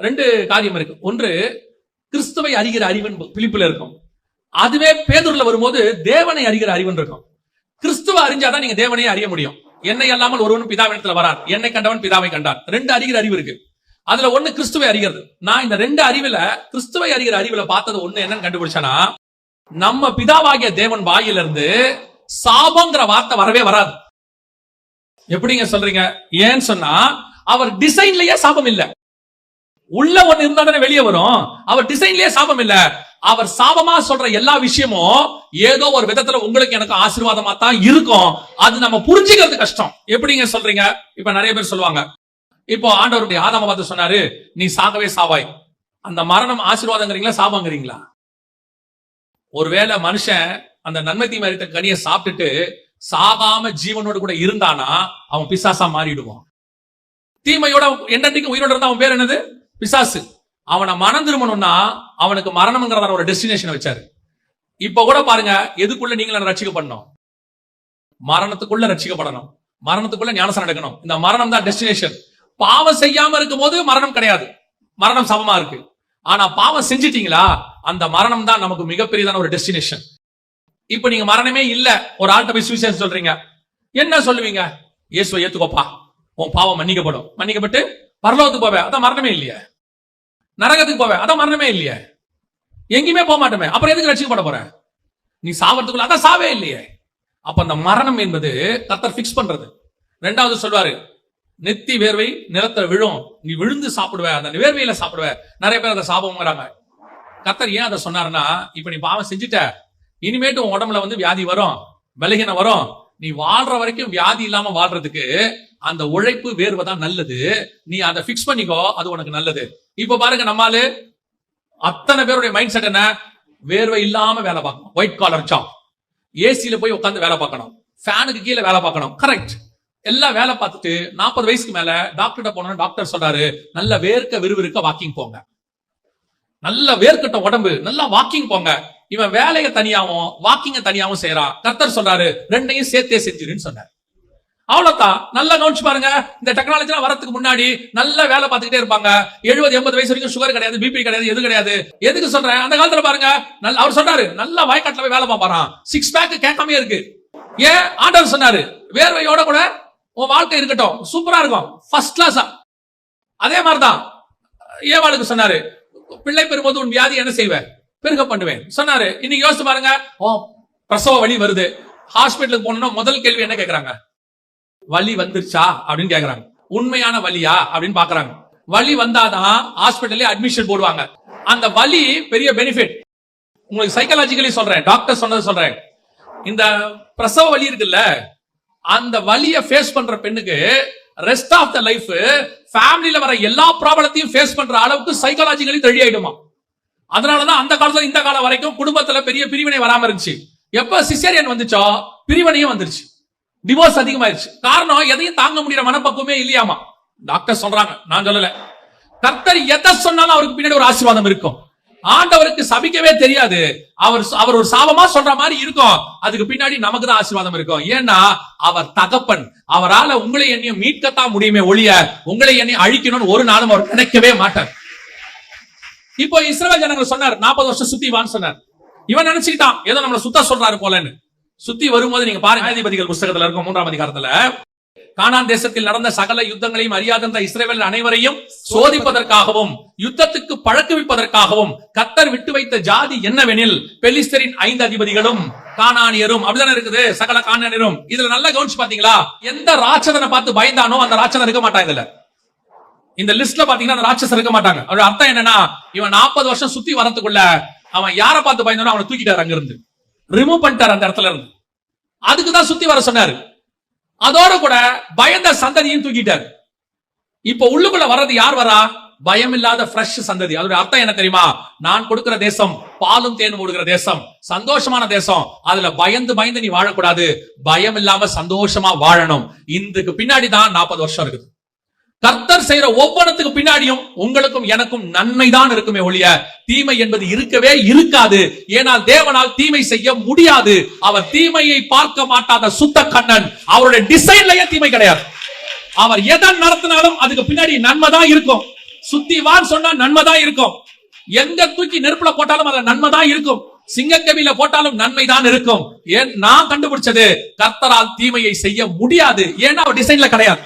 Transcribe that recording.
ரெண்டு காரியம் இருக்கு. ஒன்று கிறிஸ்துவை அறிகிற அறிவன் பிழிப்புல இருக்கும். அதுவே பேதுருல வரும்போது தேவனை அறிகிற அறிவன் இருக்கும். கிறிஸ்துவ அறிஞ்சாதான் நீங்க தேவனையே அறிய முடியும். என்னை அல்லாமல் ஒருவனும் பிதாவினத்துல வரார். என்னை கண்டவன் பிதாவை கண்டான் ரெண்டு அறிகிற அறிவு இருக்கு. அதுல ஒண்ணு கிறிஸ்துவை அறிகிறது. நான் இந்த ரெண்டு அறிவுல கிறிஸ்துவை அறிகிற அறிவுல பார்த்தது ஒண்ணு என்னன்னு கண்டுபிடிச்சேன்னா நம்ம பிதாவாகிய தேவன் வாயிலிருந்து சாபங்கிற வார்த்தை வரவே வராது. எப்படிங்க சொல்றீங்க? ஏன்னு சொன்னா அவர் டிசைன்லயே சாபம் இல்ல. உள்ள ஒண்ணு இருந்தா தானே வெளியே வரும். அவர் டிசைன்லயே சாபம் இல்ல. அவர் சாபமா சொல்ற எல்லா விஷயமும் ஏதோ ஒரு விதத்துல உங்களுக்கு எனக்கு ஆசீர்வாதமா தான் இருக்கும். அது நம்ம புரிஞ்சுக்கிறது கஷ்டம். எப்படிங்க சொல்றீங்க? இப்ப நிறைய பேர் சொல்லுவாங்க. இப்போ ஆண்டவருடைய ஆதாம பார்த்து சொன்னாரு நீ சாகவே சாவாய். அந்த மரணம் ஆசீர்வாதங்கிறீங்களா சாபங்கிறீங்களா? ஒருவேளை மனுஷன் அந்த நன்மை தீமறித்த கனியை சாப்பிட்டுட்டு சாகாம ஜீவனோடு கூட இருந்தானா அவன் பிசாசா மாறிடுவான். தீமையோட என்னன்னைக்கு உயிரோட இருந்தா அவன் பேர் என்னது? பிசாசு. அவனை மனம் திரும்பணும்னா அவனுக்கு மரணம்ங்கிறதான ஒரு டெஸ்டினேஷன் வச்சாரு. இப்ப கூட பாருங்க எதுக்குள்ள நீங்கள ரட்சிக்கப்படணும் மரணத்துக்குள்ள ரட்சிக்கப்படணும். மரணத்துக்குள்ள ஞானசனம் எடுக்கணும். இந்த மரணம் தான் டெஸ்டினேஷன் பாவம் செய்யாம இருக்கும் போது மரணம் கிடையாது. மரணம் சமமா இருக்கு. ஆனா பாவம் செஞ்சிட்டீங்களா அந்த மரணம் தான் நமக்கு மிகப்பெரியதான ஒரு டெஸ்டினேஷன் இப்ப நீங்க மரணமே இல்ல. ஒரு ஆள்கிட்ட போய் சுவிசேஷம் சொல்றீங்க. என்ன சொல்லுவீங்க? இயேசுவை ஏத்துக்கோப்பா. உன் பாவம் மன்னிக்கப்படும். மன்னிக்கப்பட்டு பரலோகத்துக்கு போவே அதான் மரணமே இல்லையா. நரகத்துக்கு போவேன். அதான் மரணமே இல்லையே. எங்கேயுமே போக மாட்டோமே. அப்புறம் எதுக்கு ரட்சிக்கப்பட போற? நீ சாவறதுக்குள்ள அதான் சாவே இல்லையே. அப்ப அந்த மரணம் என்பது கர்த்தர் ஃபிக்ஸ் பண்றது. ரெண்டாவது சொல்வாரு நெத்தி வேர்வை நிலத்துல விழும். நீ விழுந்து சாப்பிடுவ. அந்த வேர்வையில சாப்பிடுவ. நிறைய பேர் அதை சாபம்ங்கிறாங்க கத்தர் ஏன் அதை சொன்னாருன்னா இப்ப நீ பாவம் செஞ்சுட்ட. இனிமேட்டு உன் உடம்புல வந்து வியாதி வரும். விலகின வரும். நீ வாழ்ற வரைக்கும் வியாதி இல்லாம வாழ்றதுக்கு அந்த உழைப்பு வேர்வை தான் நல்லது. நீ அதை ஃபிக்ஸ் பண்ணிக்கோ அது உனக்கு நல்லது. இப்ப பாருங்க நம்மாலு அத்தனை பேருடைய மைண்ட் செட் என்ன? வேர்வை இல்லாம வேலை பார்க்கணும். ஒயிட் காலர் ஜாப் ஏசியில போய் உட்காந்து வேலை பார்க்கணும். ஃபேனுக்கு கீழே வேலை பார்க்கணும். கரெக்ட் எல்லாம் வேலை பார்த்துட்டு நாற்பது வயசுக்கு மேல டாக்டர்கிட்ட போனோம் டாக்டர் சொல்றாரு நல்ல வேர்க்க விறுவிறுக்க வாக்கிங் போங்க. நல்ல வேர்க்கட்ட உடம்பு நல்லா வாக்கிங் போங்க. இவன் வேலையை தனியாவும் வாக்கிங்க தனியாவும் செய்யறான் கர்த்தர் சொல்றாரு ரெண்டையும் சேர்த்தே செஞ்சிருன்னு சொன்னார். அவ்வளவுதான். நல்லா கவனிச்சு பாருங்க. இந்த டெக்னாலஜி வரதுக்கு முன்னாடி நல்ல வேலை பார்த்துக்கிட்டே இருப்பாங்க. எழுபது எண்பது வயசு வரைக்கும் சுகர் கிடையாது பிபி கிடையாது எது கிடையாது. எதுக்கு சொல்றேன்? அந்த காலத்துல பாருங்க நல்ல அவர் சொன்னாரு நல்லா வாய்க்காட்டில் போய் வேலை பார்ப்பாராம். சிக்ஸ் பேக் கேட்காம இருக்கு. ஏன்? ஆண்டவர் சொன்னாரு வேர்வையோட கூட உன் வாழ்க்கை இருக்கட்டும். சூப்பரா இருக்கும். ஃபர்ஸ்ட் கிளாஸா அதே மாதிரிதான். ஏவாளுக்கு சொன்னாரு பிள்ளை பெறும்போது உன் வியாதி என்ன செய்வேன் பெருக பண்ணுவேன். சொன்னாரு இன்னைக்கு யோசிச்சு பாருங்க. ஓ பிரசவ வலி வருது. ஹாஸ்பிட்டலுக்கு போனோம்னா முதல் கேள்வி என்ன கேக்குறாங்க? வலி வந்துருச்சா? அப்படின்னு கேக்குறாங்க. உண்மையான வலியா? அப்படின்னு பாக்குறாங்க. வலி வந்தாதான் ஹாஸ்பிட்டல்ல அட்மிஷன் போடுவாங்க. அந்த வலி பெரிய பெனிஃபிட் உங்களுக்கு சைக்காலஜிக்கலி சொல்றேன் டாக்டர் சொன்னது சொல்றேன். இந்த பிரசவ வலி இருக்குல்ல அந்த வழியை ஃபேஸ் பண்ற பெண்ணுக்கு ரெஸ்ட் ஆஃப் த லைஃப் ஃபேமிலியில வர எல்லா ப்ராப்ளத்தையும் ஃபேஸ் பண்ற அளவுக்கு சைக்காலஜிக்கலி தெளி ஆயிடுமா அதனாலதான் அந்த காலத்துல இந்த காலம் வரைக்கும் குடும்பத்துல பெரிய பிரிவினை வராம இருந்துச்சு. எப்ப சிசேரியன் வந்துச்சோ பிரிவினையும் வந்துருச்சு. டிவோர்ஸ் அதிகமாயிருச்சு. காரணம் எதையும் தாங்க முடியற மனப்பக்குவமே இல்லையாமா? டாக்டர் சொல்றாங்க. நான் சொல்லல. கர்த்தர் எதை சொன்னாலும் அவருக்கு பின்னாடி ஒரு ஆசீர்வாதம் இருக்கும். ஆண்டவருக்கு சபிக்கவே தெரியாது. அவர் அவர் ஒரு சாபமா சொல்ற மாதிரி இருக்கும். அதுக்கு பின்னாடி நமக்கு தான் ஆசீர்வாதம் இருக்கும். ஏன்னா அவர் தகப்பன். அவரால உங்களை என்னையும் மீட்கத்தான் முடியுமே ஒழிய உங்களை என்னையும் அழிக்கணும்னு ஒரு நாளும் அவர் நினைக்கவே மாட்டார். இப்போ இஸ்ரவேல் ஜனங்கள் சொன்னார் நாற்பது வருஷம் சுத்தி வான்னு சொன்னார். இவன் நினைச்சுக்கிட்டான் ஏதோ நம்மள சுத்த சொல்றாரு போலன்னு. சுத்தி வரும்போது நீங்க பாருங்க அதிபதிகள் புஸ்தகத்துல இருக்கும் மூன்றாம் அதிகாரத்துல. கானான் தேசத்தில் நடந்த சகல யுத்தங்களையும் அறியாத இஸ்ரேவேல் அனைவரையும் சோதிப்பதற்காகவும் யுத்தத்துக்கு பழக்குவிப்பதற்காகவும் கத்தர் விட்டு வைத்த ஜாதி என்னவெனில் பெலிஸ்தரின் ஐந்து அதிபதிகளும் கானானியரும் அப்படிதானே இருக்குது? சகல கானானியரும். இதுல நல்லா கவனிச்சு பாத்தீங்களா எந்த ராட்சதனை பார்த்து பயந்தானோ அந்த ராட்சதன் இருக்க மாட்டான் இதுல. இந்த லிஸ்ட்ல பாத்தீங்கன்னா அந்த ராட்சசர் இருக்க மாட்டாங்க. அதோட அர்த்தம் என்னன்னா இவன் நாற்பது வருஷம் சுத்தி வரத்துக்குள்ள அவன் யாரை பார்த்து பயந்தானோ அவனை தூக்கிட்டாரு அங்க இருந்து ரிமூவ் பண்ணிட்டாரு அந்த இடத்துல இருந்து. அதுக்குதான் சுத்தி வர சொன்னாரு. அதோட கூட பயந்த சந்ததியும் தூக்கிட்டாரு. இப்ப உள்ளுக்குள்ள வர்றது யார் வரா? பயம் இல்லாத ஃப்ரெஷ் சந்ததி. அதோட அர்த்தம் என்ன தெரியுமா? நான் கொடுக்கிற தேசம் பாலும் தேனும் ஓடுகிற தேசம். சந்தோஷமான தேசம். அதுல பயந்து பயந்து நீ வாழக்கூடாது. பயம் இல்லாம சந்தோஷமா வாழணும். இதுக்கு பின்னாடி தான் நாற்பது வருஷம் இருக்குது. கர்த்தர் செய்யற ஒவ்வொன்றத்துக்கு பின்னாடியும் உங்களுக்கும் எனக்கும் நன்மை தான் இருக்குமே ஒழிய தீமை என்பது இருக்கவே இருக்காது. ஏனால் தேவனால் தீமை செய்ய முடியாது. அவர் தீமையை பார்க்க மாட்டாத சுத்த கண்ணன். அவருடைய டிசைன்லயே தீமை கிடையாது. அவர் எதை நடத்தினாலும் அதுக்கு பின்னாடி நன்மை தான் இருக்கும். சுத்தி சொன்னா நன்மை தான் இருக்கும். எங்க தூக்கி நெருப்புல போட்டாலும் அதுல நன்மை தான் இருக்கும். சிங்கக்கவியில போட்டாலும் நன்மை தான் இருக்கும். ஏன்? நான் கண்டுபிடிச்சது கர்த்தரால் தீமையை செய்ய முடியாது. ஏன்னா அவர் டிசைன்ல கிடையாது.